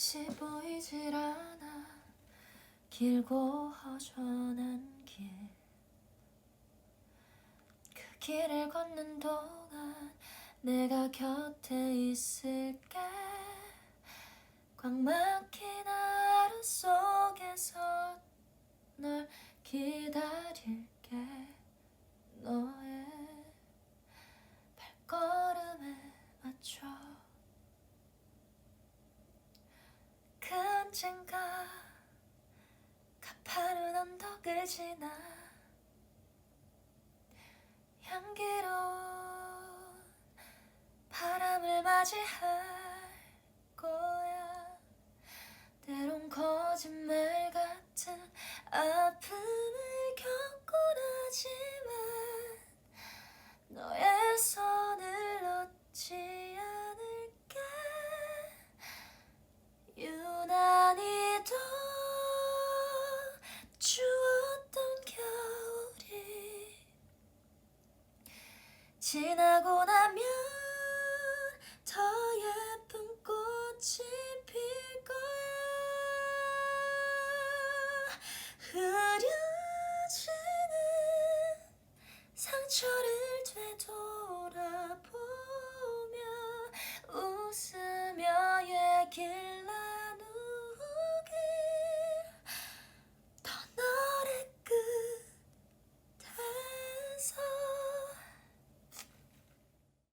끝이 보이질 않아 길고 허전한 길. 그 길을 걷는 동안 내가 곁에 있을게. 꽉 막힌 하루 속 언덕을 지나 향기로운 바람을 맞이할 거야. 때론 거짓말 같은 아픔 지나고 나면 더 예쁜 꽃이 필 거야. 흐려지는 상처를 되돌아보